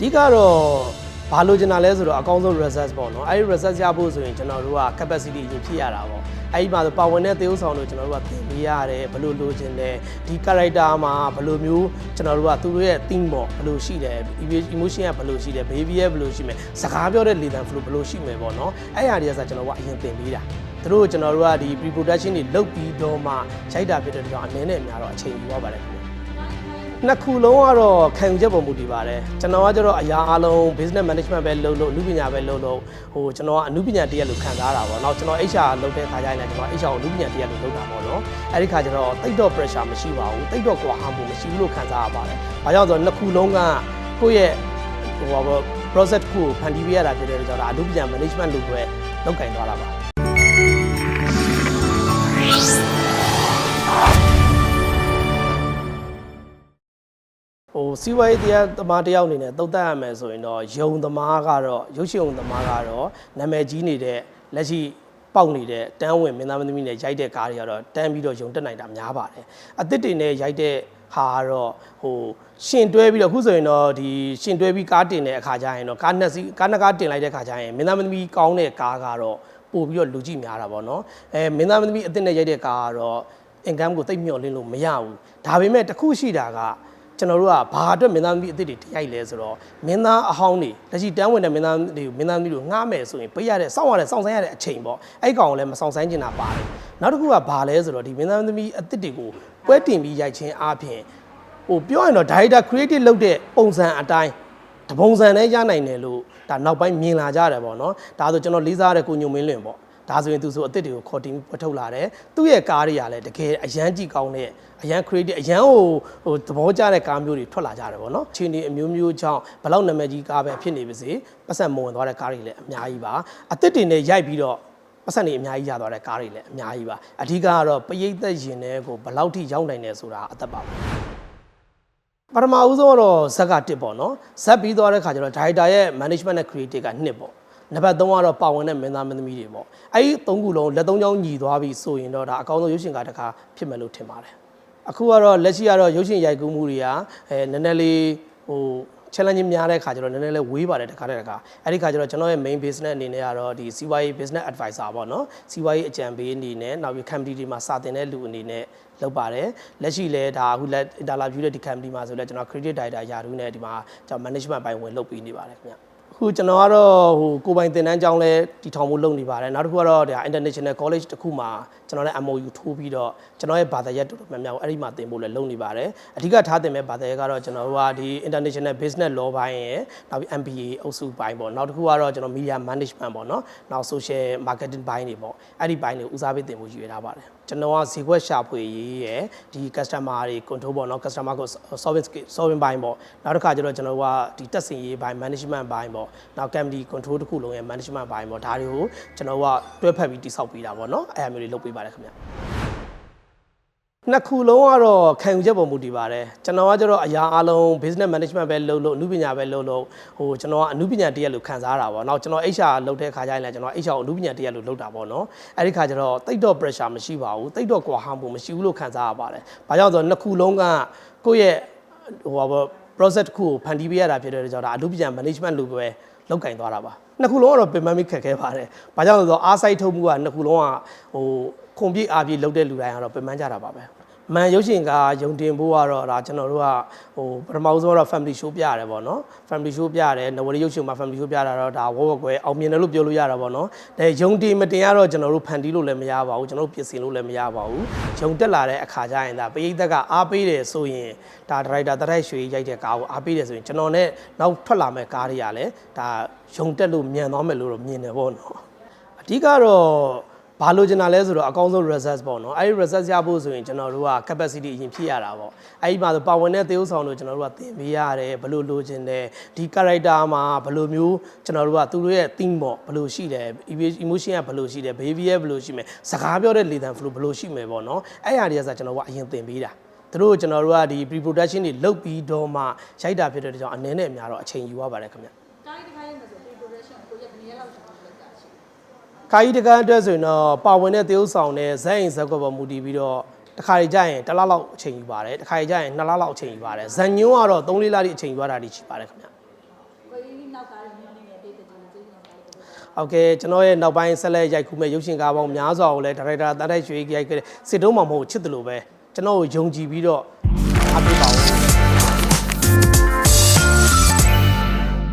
ဓိကတော့ဘာလို့ကျင်တာလဲဆိုတော့အကောင်းဆုံး research ပေါ့နော်အဲဒီ research ရဖို့ဆိုရင်ကျွန်တော်တို့က capacity ရင်ဖြည့်ရတာပေါ့အဲဒီမှာဆိုပါဝင်တဲ့သေုပ်ဆောင်တို့ကျွန်တော်တို့ကသင်ပေးရတယ်ဘယ်လိုလိုချင်တယ်ဒီ character မှာဘယ်လိုမျိုးကျွန်တော်တို့ကသူတို့ရဲ့ theme ပေါ့ဘယ်လိုရှိတယ် emotion ကဘယ်လိုရှိတယ် baby ရဲ့ဘယ်လိုရှိမယ်စကားပြောတဲ့ leader flow ဘယ်လိုရှိမယ်ပေါ့နော်အဲ့အရာတွေကဆိုကျွန်တော်တို့ကအရင်သင်ပေးတာသူတို့ကျွန်တော်တို့ကဒီ pre production တွေလုပ်ပြီးတော့မှရိုက်တာဖြစ်တဲ့ကြောင့်အနေနဲ့အများတော့အချိန်ယူရပါတယ်ခင်ဗျ နှစ်ခုလုံးကတော့ခံယူချက်ပုံမူတည်ပါတယ်ကျွန်တော်ကကျတော့အရာအလုံး business management ပဲလုပ်လို့အမှုပညာပဲလုပ်လို့ဟိုကျွန်တော်ကအမှုပညာတရက်လို့ခံစားတာပေါ့နောက်ကျွန်တော် HR လုပ်တဲ့ခါကျရင်လည်းကျွန်တော် HR ကိုအမှုပညာတရက်လို့လုပ်တာပေါ့နော်အဲ့ဒီခါကျတော့တိတ်တော့ pressure မရှိပါဘူးတိတ်တော့ကွာဟမှုမရှိဘူးလို့ခံစားရပါတယ်ဘာကြောင့်ဆိုတော့နှစ်ခုလုံးကကိုယ့်ရဲ့ဟိုပါဘော process တစ်ခုကိုဖန်တီးပေးရတာဖြစ်တဲ့ကြောင့်ဒါအမှုပညာ management လို့ပဲလုပ်ကင်သွားတာပါ စီးပွားရေးတရားသမားတယောက်အနေနဲ့တုတ်တက်ရမယ်ဆိုရင်တော့ယုံသမားကတော့ရုပ်ရှင်ယုံသမားကတော့နာမည်ကြီးနေတဲ့လက်ရှိပေါက်နေတဲ့တန်းဝင်မင်းသားမင်းသမီးနဲ့ရိုက်တဲ့ကားတွေကတော့တန်းပြီးတော့ယုံတက်နိုင်တာများပါတယ်အသစ်တွေနဲ့ရိုက်တဲ့ဟာကတော့ဟိုရှင်တွဲပြီးတော့အခုဆိုရင်တော့ဒီရှင်တွဲပြီးကားတင်တဲ့အခါကျရင်တော့ကားနှစ်စီးကားနှစ်ကားတင်လိုက်တဲ့အခါကျရင်မင်းသားမင်းသမီးကောင်းတဲ့ကားကတော့ပို့ပြီးတော့လူကြည့်များတာပေါ့နော်အဲမင်းသားမင်းသမီးအသစ်နဲ့ရိုက်တဲ့ကားကတော့ income ကိုတိတ်မျှော်လင့်လို့မရဘူးဒါပေမဲ့တစ်ခုရှိတာက ကျွန်တော်တို့ကဘာအတွက်မင်းသားသမီးအစ်စ်တွေတိုက်လဲဆိုတော့မင်းသားအဟောင်းတွေလက်ရှိတန်းဝင်တဲ့မင်းသားတွေကိုမင်းသားသမီးတို့ငှားမယ်ဆိုရင်ပေးရတဲ့စောင့်ရတဲ့စောင့်ဆိုင်ရတဲ့အချိန်ပေါ့အဲ့ကောင်ကိုလည်းမဆောင်ဆိုင်ကျင်တာပါတယ်နောက်တစ်ခုကဘာလဲဆိုတော့ဒီမင်းသားသမီးအစ်စ်တွေကိုပွဲတင်ပြီးရိုက်ခြင်းအပြင်ဟိုပြောရင်တော့ director creative လုပ်တဲ့ပုံစံအတိုင်းတပုံစံနဲ့ရနိုင်တယ်လို့ဒါနောက်ပိုင်းမြင်လာကြတယ်ပေါ့နော်ဒါဆိုကျွန်တော်လေးစားရတဲ့ကိုညုံမင်းလွင်ပေါ့ ဒါဆိုရင်သူဆိုအစ်စ်တွေကိုခေါ်တင်ပြီးပွက်ထုတ်လာတယ်သူ့ရဲ့ကားတွေကလည်းတကယ်အရန်ကြည့်ကောင်းတဲ့အရန် creative အရန်ဟိုဟိုသဘောကျတဲ့ကားမျိုးတွေထွက်လာကြတယ်ပေါ့နော်အချိန်ဒီအမျိုးမျိုးကြောင့်ဘယ်လောက်နာမည်ကြီးကားပဲဖြစ်နေပါစေပတ်စံမဝင်သွားတဲ့ကားတွေလည်းအများကြီးပါအစ်စ်တွေနဲ့ရိုက်ပြီးတော့ပတ်စံတွေအများကြီးရသွားတဲ့ကားတွေလည်းအများကြီးပါအဓိကကတော့ပရိသတ်ရင်တွေကိုဘယ်လောက်ထိရောက်နိုင်တယ်ဆိုတာအသက်ပါပဲပထမဦးဆုံးကတော့ဇက်ကတစ်ပေါ့နော်ဇက်ပြီးသွားတဲ့ခါကျတော့ director ရဲ့ management နဲ့ creative ကနှစ်ပေါ့ နံပါတ်3ကတော့ပါဝင်တဲ့မင်းသားမင်းသမီးတွေပေါ့အဲ့ဒီ၃ခုလုံးလက်သုံးချောင်းညီသွားပြီဆိုရင်တော့ဒါအကောင်းဆုံးရုပ်ရှင်ကားတစ်ခါဖြစ်မယ်လို့ထင်ပါတယ်အခုကတော့လက်ရှိကတော့ရုပ်ရှင်ရိုက်ကူးမှုတွေကအဲနည်းနည်းလေးဟို challenge များတဲ့ခါကျတော့နည်းနည်းလေးဝေးပါတယ်တစ်ခါတည်းတစ်ခါအဲ့ဒီခါကျတော့ကျွန်တော်ရဲ့ main business အနေနဲ့ကတော့ဒီစီးပွားရေး business advisor ပေါ့နော်စီးပွားရေးအကြံပေးအနေနဲ့နောက်ပြီး company တွေမှာစာတင်တဲ့လူအနေနဲ့လုပ်ပါတယ်လက်ရှိလဲဒါအခုလက် interview တဲ့ဒီ company မှာဆိုလဲကျွန်တော် credit director ယာတူးနဲ့ဒီမှာကျွန်တော် management ဘိုင်းဝင်လုပ်ပေးနေပါတယ်ခင်ဗျအ ခုကျွန်တော်ကတော့ဟိုကိုယ်ပိုင်သင်တန်းကျောင်းလဲတည်ထောင်ဖို့လုပ်နေပါတယ်နောက်တစ်ခုကတော့ဒါ international college တစ်ခုမှာကျွန်တော်လည်း MOU ထိုးပြီးတော့ကျွန်တော်ရဲ့ဘာသာရပ်တော်တော်များများကိုအဲ့ဒီမှာသင်ဖို့လည်းလုပ်နေပါတယ်အဓိကထားသင်မဲ့ဘာသာရပ်ကတော့ကျွန်တော်တို့ကဒီ international business law ဘိုင်းရယ်နောက်ပြီး MBA အုပ်စုဘိုင်းပေါ့နောက်တစ်ခုကတော့ကျွန်တော် media management ပေါ့နော်နောက် social marketing ဘိုင်းတွေပေါ့အဲ့ဒီဘိုင်းတွေဦးစားပေးသင်ဖို့ရည်ရွယ်ထားပါတယ်ကျွန်တော်ကဈေးကွက်ရှာဖွေရေးရယ်ဒီ customer တွေ control ပေါ့နော် customer ကို service serving ဘိုင်းပေါ့နောက်တစ်ခါကျတော့ကျွန်တော်ကဒီတက်စင်ရေးဘိုင်း management ဘိုင်းပေါ့နောက် company control တစ်ခုလုံးရဲ့ management ဘိုင်းပေါ့ဒါတွေကိုကျွန်တော်ကတွဲဖက်ပြီးတိစောက်ပေးတာပေါ့နော်အဲ့အမျိုးတွေလုပ်ပေးပါတယ်ခင်ဗျနှစ်ခုလုံးကတော့ခံယူချက်ပုံမူတည်ပါတယ်ကျွန်တော်ကကျတော့အရာအလုံး business management ပဲလုပ်လို့အမှုပညာပဲလုပ်လို့ဟိုကျွန်တော်ကအမှုပညာတရက်လို့ခံစားရတာပေါ့နောက်ကျွန်တော် HR လုပ်တဲ့ခါကျရင်လည်းကျွန်တော် HR ကိုအမှုပညာတရက်လို့လုပ်တာပေါ့နော်အဲ့ဒီခါကျတော့တိတ်တော့ pressure မရှိပါဘူးတိတ်တော့ကွာဟမှုမရှိဘူးလို့ခံစားရပါတယ်ဘာကြောင့်ဆိုတော့နှစ်ခုလုံးကကိုယ့်ရဲ့ဟိုပါဘော process တစ်ခုကိုဖန်တီးပေးရတာဖြစ်တဲ့ကြောင့်ဒါအမှုပညာ management လို့ပဲ လောက်ကင်သွားတာပါနှစ်ခုလုံးကတော့ပြင်ပန်းပြီးခက်ခဲပါတယ်ဘာကြောင့်လဲဆိုတော့အားစိုက်ထုတ်မှုကနှစ်ခုလုံးကဟိုခုံပြည့်အားပြည့်လုပ်တဲ့လူတိုင်းကတော့ပြင်ပန်းကြတာပါပဲ မန်ရုပ်ရှင်ကယုံတင်ဖို့ကတော့ဒါကျွန်တော်တို့ကဟိုပထမဆုံးတော့ family show ပြရတယ်ပေါ့နော် family show ပြရတယ်နဝရီရုပ်ရှင်မှာ family show ပြတာတော့ဒါဝေါ်ဝကွယ်အောင်မြင်တယ်လို့ပြောလို့ရတာပေါ့နော်ဒါယုံတင်မတင်ရတော့ကျွန်တော်တို့ဖန်တီးလို့လည်းမရပါဘူးကျွန်တော်တို့ပြင်ဆင်လို့လည်းမရပါဘူးယုံတက်လာတဲ့အခါကျရင်ဒါပရိသတ်ကအားပေးတယ်ဆိုရင်ဒါဒရိုက်တာတရိုက်ရွှေရိုက်တဲ့ကားကိုအားပေးတယ်ဆိုရင်ကျွန်တော်နဲ့နောက်ထွက်လာမဲ့ကားတွေကလည်းဒါယုံတက်လို့မြန်သွားမယ်လို့တော့မြင်တယ်ပေါ့နော်အဓိကတော့ ဘာလို့ကျင်တာလဲဆိုတော့အကောင်းဆုံး research ပေါ့နော်အဲဒီ research ရဖို့ဆိုရင်ကျွန်တော်တို့က capacity အရင်ဖြည့်ရတာပေါ့အဲဒီမှာဆိုပါဝင်တဲ့သေုပ်ဆောင်တို့ကျွန်တော်တို့ကသင်ပေးရတယ်ဘယ်လိုလိုချင်တယ်ဒီ character မှာဘယ်လိုမျိုးကျွန်တော်တို့ကသူတို့ရဲ့ theme ပေါ့ဘယ်လိုရှိတယ် emotion ကဘယ်လိုရှိတယ် baby ရဲ့ဘယ်လိုရှိမယ်စကားပြောတဲ့ leader flow ဘယ်လိုရှိမယ်ပေါ့နော်အဲ့အရာတွေကဆိုကျွန်တော်တို့ကအရင်သင်ပေးတာသူတို့ကျွန်တော်တို့ကဒီ pre production တွေလုပ်ပြီးတော့မှရိုက်တာဖြစ်တဲ့ကြောင့်အနေနဲ့အများတော့အချိန်ယူရပါတယ်ခင်ဗျကားကြီးတစ်ခါရေးမယ်ဆို pre-production ကိုရက်ကနေလောက်ကျွန်တော်လုပ်တာရှိတယ် ကာကြီးတကန်းအတွက်ဆိုရင်တော့ပါဝင်တဲ့သေုပ်ဆောင်တဲ့ဇက်ရင်ဇက်ကွက်ပေါ်မူတည်ပြီးတော့တစ်ခါကြီးကြရင်တစ်လလောက်အချိန်ယူပါတယ်တစ်ခါကြီးကြရင်နှစ်လလောက်အချိန်ယူပါတယ်ဇန်ညွန်းကတော့3-4လတိအချိန်ယူရတာဒီရှိပါတယ်ခင်ဗျကိုကြီးနောက်သားရင်းနေနေတေးတဲ့ကျွန်တော်ကျေးဇူးတော်ပါတယ်ကိုဟုတ်ကဲ့ကျွန်တော်ရဲ့နောက်ပိုင်းဆက်လက်ရိုက်ကူမဲ့ရုပ်ရှင်ကားပေါင်းများစွာကိုလည်းဒါရိုက်တာတားတိုက်ရွှေကြီးရိုက်ခဲ့တဲ့စစ်တုံးမှာမဟုတ်ချစ်တယ်လို့ပဲကျွန်တော်ကိုယုံကြည်ပြီးတော့အားပေးပါ